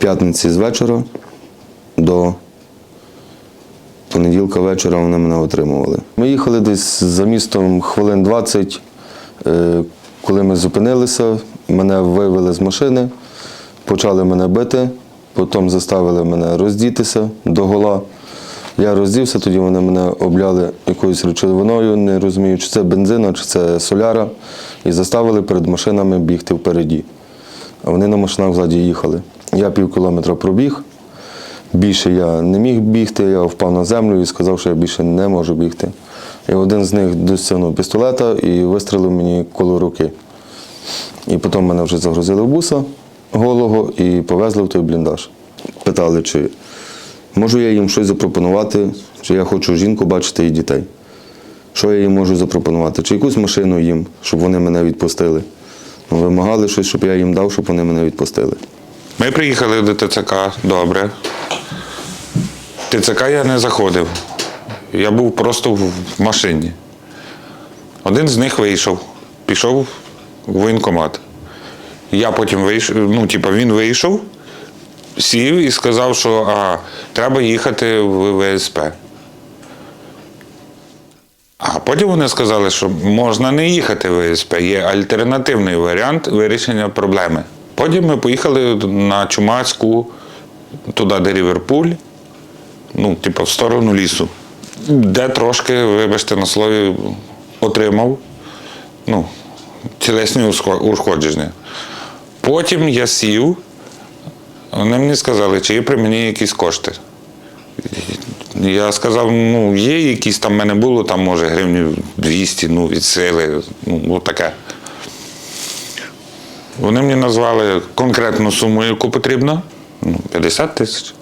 п'ятниці з вечора до понеділка вечора вони мене отримували. Ми їхали десь за містом хвилин 20. Е, Коли ми зупинилися, мене вивели з машини, почали мене бити, потім заставили мене роздітися до гола. Я роздівся, тоді вони мене обляли якоюсь речовиною, не розумію, чи це бензина, чи це соляра, і заставили перед машинами бігти впереді. А вони на машинах ззаді їхали. Я пів кілометра пробіг. Більше я не міг бігти, я впав на землю і сказав, що я більше не можу бігти. І один з них досягнув пістолета і вистрелив мені коло руки. І потім мене вже загрузили в буса голого і повезли в той бліндаж. Питали, чи можу я їм щось запропонувати, чи я хочу жінку бачити і дітей. Що я їм можу запропонувати? Чи якусь машину їм, щоб вони мене відпустили. Вимагали щось, щоб я їм дав, щоб вони мене відпустили. Ми приїхали до ТЦК, добре. ТЦК я не заходив. Я був просто в машині. Один з них вийшов, пішов в воєнкомат. Я потім вийшов, ну, типу, він вийшов, сів і сказав, що а, треба їхати в ВСП. А потім вони сказали, що можна не їхати в ВСП, є альтернативний варіант вирішення проблеми. Потім ми поїхали на Чумацьку, туди, де Ріверпуль, ну, типу, в сторону лісу, де трошки, вибачте на слові, отримав ну, тілесні ушкодження. Потім я сів, вони мені сказали, чи є при мені якісь кошти. Я сказав, ну, є якісь там в мене було, там може гривнів 200, ну, від сили, ну таке. Вони мені назвали конкретну суму, яку потрібно, ну, 50 тисяч.